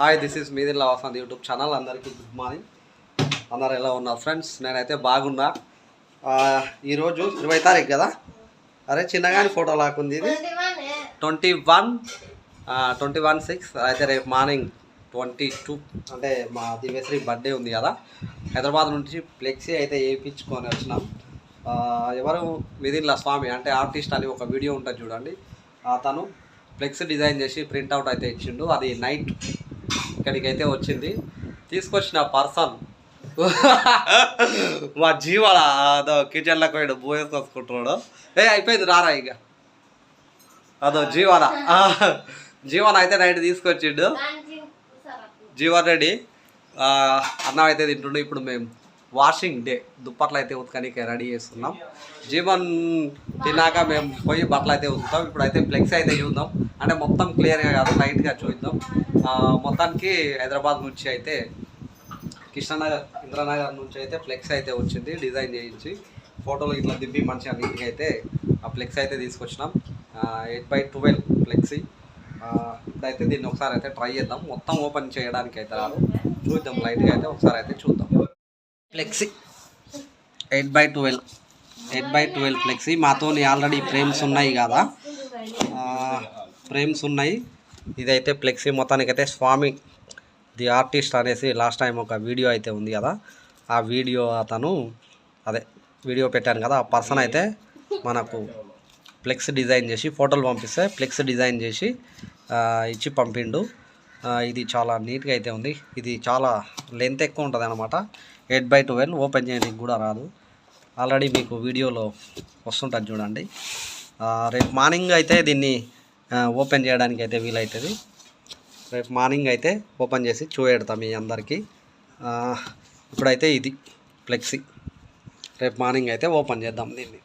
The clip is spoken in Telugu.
హాయ్ దిస్ ఇస్ మీదిల్లా వసంత్ యూట్యూబ్ ఛానల్. అందరికీ గుడ్ మార్నింగ్. అందరు ఎలా ఉన్నారు ఫ్రెండ్స్? నేనైతే బాగున్నా. ఈరోజు ఇరవై తారీఖు కదా? అరే చిన్నగాని ఫోటో లాక్కుంది ఇది. Twenty one twenty one six. అయితే రేపు మార్నింగ్ ట్వంటీ టూ అంటే మా దివ్యశ్రీ బర్త్డే ఉంది కదా? హైదరాబాద్ నుంచి ఫ్లెక్సీ అయితే వేయించుకొని వచ్చినాం. ఎవరు? మిథిన్ల స్వామి అంటే ఆర్టిస్ట్ అని ఒక వీడియో ఉంటుంది చూడండి. అతను ఫ్లెక్స్ డిజైన్ చేసి ప్రింట్అవుట్ అయితే ఇచ్చిండు. అది నైట్ ఇక్కడికైతే వచ్చింది. తీసుకొచ్చిన పర్సన్. మా జీవన అదో కిచెన్లోకి పోయాడు బోయస్ వసుకుంటున్నాడు ఏ అయిపోయింది రారా ఇక. అదో జీవన ఆ, జీవన అయితే నైట్ తీసుకొచ్చిండు. జీవన్ రెడ్డి అన్నం అయితే తింటుండే ఇప్పుడు మేము. వాషింగ్ డే దుప్పట్లు అయితే ఉతకడానికి రెడీ చేస్తున్నాం. జీవన్ తిన్నాక మేము పోయి బట్టలు అయితే ఉతుకుతాం. ఇప్పుడు అయితే ఫ్లెక్స్ అయితే చూద్దాం. అంటే మొత్తం క్లియర్గా కాదు లైట్గా చూద్దాం. మొత్తానికి హైదరాబాద్ నుంచి అయితే కృష్ణనగర్ ఇంద్రనగర్ నుంచి అయితే ఫ్లెక్స్ అయితే వచ్చింది డిజైన్ చేయించి. ఫోటోలు ఇట్లా దింపి మంచిగా నీట్గా అయితే ఆ ఫ్లెక్స్ అయితే తీసుకొచ్చినాం. Eight by twelve flexi. ఇప్పుడైతే దీన్ని ఒకసారి అయితే ట్రై చేద్దాం. మొత్తం ఓపెన్ చేయడానికి అయితే రాదు. చూద్దాం లైట్గా అయితే ఒకసారి అయితే చూద్దాం. Flexi eight by twelve eight by twelve flexi మాతో ఆల్రెడీ ఫ్రేమ్స్ ఉన్నాయి కదా. ఫ్రేమ్స్ ఉన్నాయి. ఇదైతే ఫ్లెక్సీ మొత్తానికైతే స్వామి ది ఆర్టిస్ట్ అనేసి లాస్ట్ టైం ఒక వీడియో అయితే ఉంది కదా. ఆ వీడియో అతను అదే వీడియో పెట్టాను కదా. ఆ పర్సన్ అయితే మనకు ఫ్లెక్స్ డిజైన్ చేసి ఫోటోలు పంపిస్తే ఫ్లెక్స్ డిజైన్ చేసి ఇచ్చి పంపిండు. ఇది చాలా నీట్గా అయితే ఉంది. ఇది చాలా లెంత్ ఎక్కువ ఉంటుంది అనమాట ఎయిట్ బై ట్వెల్వ్ ఓపెన్ చేయడానికి కూడా రాదు. ఆల్రెడీ మీకు వీడియోలో వస్తుంటుంది చూడండి. రేపు మార్నింగ్ అయితే దీన్ని ఓపెన్ చేయడానికి అయితే వీలవుతుంది రేపు మార్నింగ్ అయితే ఓపెన్ చేసి చూపెడతా మీ అందరికీ. ఇప్పుడైతే ఇది ఫ్లెక్సీ. రేపు మార్నింగ్ అయితే ఓపెన్ చేద్దాం దీన్ని.